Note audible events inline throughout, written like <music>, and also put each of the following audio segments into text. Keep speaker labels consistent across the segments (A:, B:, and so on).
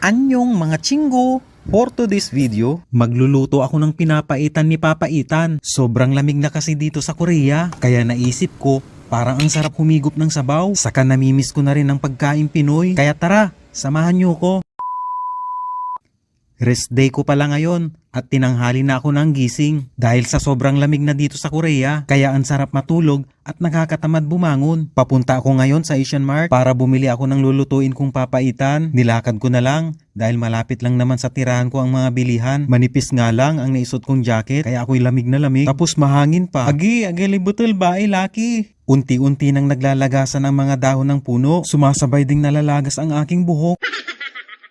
A: Anyong mga chinggo! For today's video, magluluto ako ng pinapaitan ni Papaitan. Sobrang lamig na kasi dito sa Korea, kaya naisip ko, parang ang sarap humigop ng sabaw. Saka namimiss ko na rin ang pagkain Pinoy. Kaya tara, samahan niyo ko. Rest day ko pala ngayon at tinanghali na ako ng gising dahil sa sobrang lamig na dito sa Korea kaya ang sarap matulog at nakakatamad bumangon. Papunta ako ngayon sa Asian Mart para bumili ako ng lulutuin kong papaitan. Nilakad ko na lang dahil malapit lang naman sa tirahan ko ang mga bilihan. Manipis nga lang ang naisot kong jacket kaya ako'y lamig na lamig. Tapos mahangin pa. Agi, agi libutul ba ay laki? Unti-unti nang naglalagasan ang mga dahon ng puno. Sumasabay ding nalalagas ang aking buhok.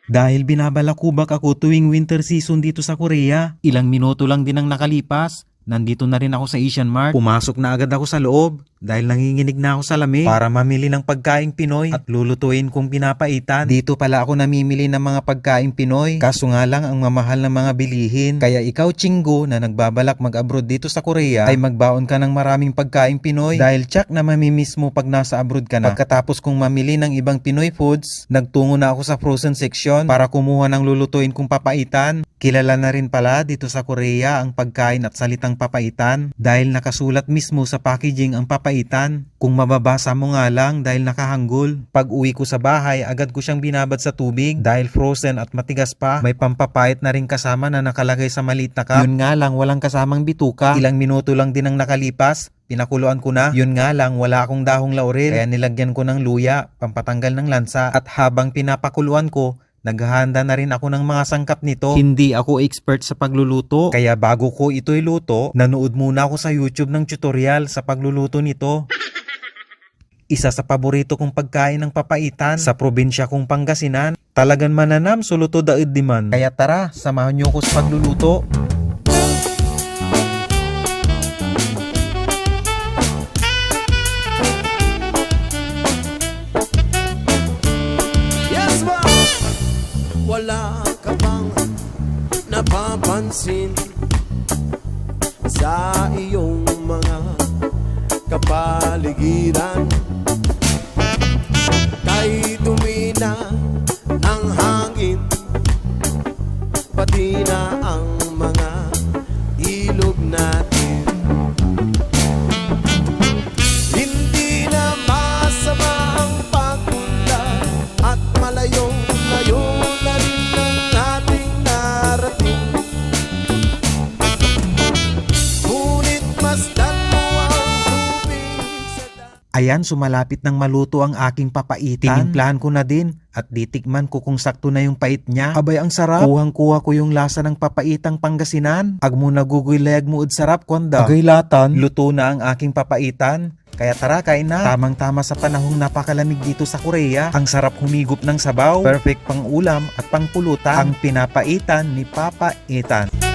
A: Dahil binabalakubak ako tuwing winter season dito sa Korea. Ilang minuto lang din ang nakalipas. Nandito na rin ako sa Asian Mart. Pumasok na agad ako sa loob dahil nanginginig na ako sa lamig para mamili ng pagkaing Pinoy at lulutuin kong pinapaitan. Dito pala ako namimili ng mga pagkaing Pinoy. Kaso nga lang ang mamahal ng mga bilihin. Kaya ikaw chinggo na nagbabalak mag-abroad dito sa Korea ay magbaon ka ng maraming pagkaing Pinoy dahil tsak na mamimiss mo pag nasa abroad ka na. Pagkatapos kong mamili ng ibang Pinoy foods, nagtungo na ako sa frozen section para kumuha ng lulutuin kong papaitan. Kilala na rin pala dito sa Korea ang pagkain at salitang papaitan dahil nakasulat mismo sa packaging ang papaitan. Kung mababasa mo nga lang dahil nakahanggol. Pag uwi ko sa bahay, agad ko siyang binabad sa tubig dahil frozen at matigas pa. May pampapait na rin kasama na nakalagay sa maliit na cup. Yun nga lang, walang kasamang bituka. Ilang minuto lang din ang nakalipas. Pinakuluan ko na. Yun nga lang, wala akong dahong laurel. Kaya nilagyan ko ng luya, pampatanggal ng lansa. At habang pinapakuluan ko, Naghahanda na rin ako ng mga sangkap nito. Hindi ako expert sa pagluluto. Kaya bago ko ito iluto, nanood muna ako sa YouTube ng tutorial sa pagluluto nito. <laughs> Isa sa paborito kong pagkain ng papaitan sa probinsya kong Pangasinan. Talagan mananam suluto daid diman. Kaya tara, samahan niyo ako sa pagluluto.
B: Napapansin sa iyong mga kapaligiran?
A: Ayan, sumalapit ng maluto ang aking papaitan. Tinimplahan ko na din at ditikman ko kung sakto na yung pait niya. Abay, ang sarap. Kuhang-kuha ko yung lasa ng papaitang Pangasinan. Ag mo nagugoy layag mo ud sarap, konda. Agay latan. Luto na ang aking papaitan. Kaya tara, kain na. Tamang-tama sa panahong napakalamig dito sa Korea. Ang sarap humigop ng sabaw. Perfect pang ulam at pang pulutan. Ang pinapaitan ni Papa Itan.